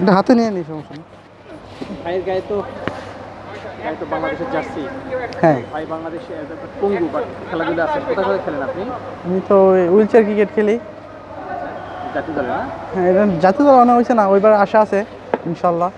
এটা হাতে নিয়ে নিই সমস্যা নেই। ভাইয়ের গায়ে তো তো বাংলাদেশের জার্সি। হ্যাঁ। ভাই বাংলাদেশে পঙ্গু বা খেলাধুলা আছে কোথায় কোথায় খেলেন আপনি? আমি তো হুইল চেয়ার ক্রিকেট খেলি। জাতীয় দলে না? হ্যাঁ এটা জাতীয় দল অনেক হয়েছে না ওইবার আশা আছে ইনশাল্লাহ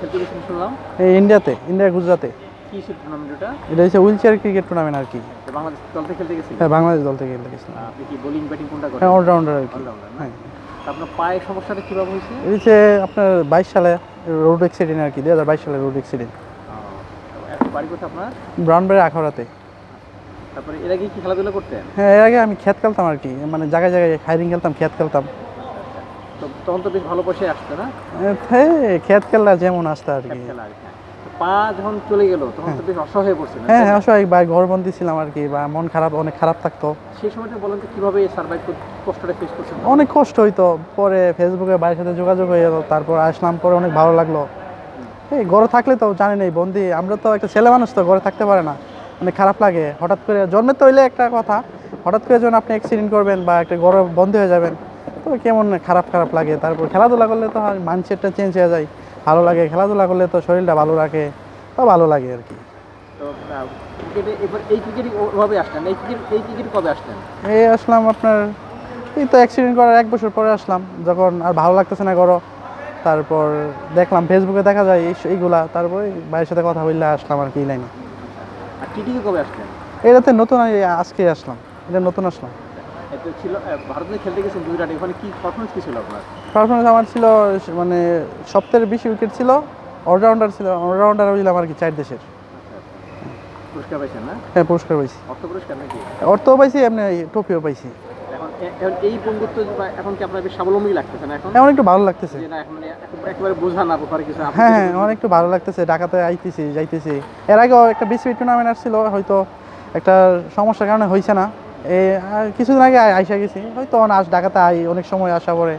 খেলতে গেছেন শুনলাম। এই ইন্ডিয়াতে ইন্ডিয়া গুজরাতে কি সে টুর্নামেন্ট ওটা এটা হচ্ছে হুইল চেয়ার ক্রিকেট টুর্নামেন্ট আর কি। বাংলাদেশ দল থেকে খেলতে গেছিলেন? হ্যাঁ বাংলাদেশ দল থেকে খেলতে গেছিলাম। আপনি কি বোলিং ব্যাটিং কোনটা করেন? অলরাউন্ডার আর কি। অলরাউন্ডার হ্যাঁ। তা আপনার পায়ের সমস্যাটা কীভাবে হয়েছে? এই হচ্ছে আপনার বাইশ সালে রোড অ্যাক্সিডেন্ট আর কি দু হাজার বাইশ সালে রোড অ্যাক্সিডেন্ট বাড়ি কোথায় আপনার? ব্রাউনবাড়ি আখাড়াতে তারপরে এর আগে কি খেলাধুলা করতেন? হ্যাঁ এর আগে আমি খেত খেলতাম আর কি মানে জায়গায় জায়গায় হাইরিং খেলতাম খেত খেলতাম। তো তখন তো বেশ ভালো পয়সায় আসতো না? হ্যাঁ খেত খেললা যেমন আসতে আর কি। খেলা আর কি। তো পা যখন চলে গেল তখন তো বেশ অসহায় হয়ে হ্যাঁ হ্যাঁ অসহায় বা ঘরবন্দি ছিলাম আর কি বা মন খারাপ অনেক খারাপ থাকতো। সেই সময়টা বলেন তো কীভাবে সার্ভাইভ কষ্টটা ফেস করছেন? অনেক কষ্ট হইতো। পরে ফেসবুকে বাড়ির সাথে যোগাযোগ হয়ে গেল তারপর আসলাম পরে অনেক ভালো লাগল। এই ঘরে থাকলে তো জানি নেই বন্দি আমরা তো একটা ছেলে মানুষ তো ঘরে থাকতে পারে না। অনেক খারাপ লাগে। হঠাৎ করে জন্মের তো হইলে একটা কথা হঠাৎ করে যখন আপনি অ্যাক্সিডেন্ট করবেন বা একটা ঘরে বন্ধ হয়ে যাবেন তো কেমন খারাপ খারাপ লাগে। তারপর খেলাধুলা করলে তো মাইন্ডসেটটা চেঞ্জ হয়ে যায়। ভালো লাগে খেলাধুলা করলে তো শরীরটা ভালো রাখে তো ভালো লাগে আর কি। এই আসলাম আপনার এই তো অ্যাক্সিডেন্ট করার এক বছর পরে আসলাম যখন আর ভালো লাগতেছে না করো তারপর দেখলাম ফেসবুকে দেখা যায় এই- এইগুলা তারপরে ভাইয়ের সাথে কথা বললে আসলাম আর কি লাইনে। এটাতে নতুন আজকে আসলাম এটা নতুন আসলাম। এতে ছিল ভারতে খেলতে গেছেন গুজরাটে ওখানে কি পারফরমেন্স কি ছিল আপনার? পারফরমেন্স আমার ছিল মানে সপ্তাহের বেশি উইকেট ছিল অলরাউন্ডার ছিল অলরাউন্ডার হইলাম আর কি চার দেশের। পুরস্কার পাইছেন না? হ্যাঁ পুরস্কার পাইছি। অর্থ পুরস্কার নাকি? অর্থও পাইছি এমনি ট্রফিও পাইছি। এখন এই বন্ধুত্ব এখন কি আপনার বেশ স্বাবলম্বী লাগতেছে না এখন? এখন একটু ভালো লাগতেছে। না এখন মানে একেবারে বোঝা না ব্যাপারে কিছু হ্যাঁ হ্যাঁ আমার একটু ভালো লাগতেছে ঢাকাতে আইতেছি যাইতেছি। এর আগেও একটা বিসিবি টুর্নামেন্ট আসছিল হয়তো একটা সমস্যার কারণে হয়েছে না। আর কিছুদিন আগে আইসা গেছি। হয়তো আস ঢাকাতে আই অনেক সময় আসা পরে।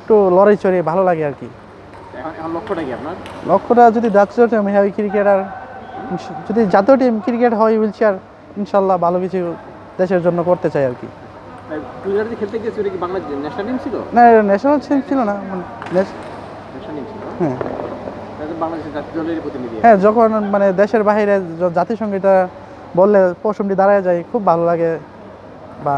একটু লড়াই চড়ে ভালো লাগে আর কি। লক্ষ্যটা কি আপনার? লক্ষ্যটা যদি জাতীয় টিম হয় ক্রিকেটার যদি জাতীয় টিম ক্রিকেট হয় হুইল চেয়ার ইনশাল্লাহ ভালো কিছু দেশের জন্য করতে চাই আর কি। খেলতে গিয়েছে কি বাংলাদেশ ন্যাশনাল টিম ছিল? না ন্যাশনাল টিম ছিল না মানে হ্যাঁ। হ্যাঁ যখন মানে দেশের বাইরে য- জাতিসংগীতা বললে পশমটি দাঁড়ায় যায় খুব ভালো লাগে। বা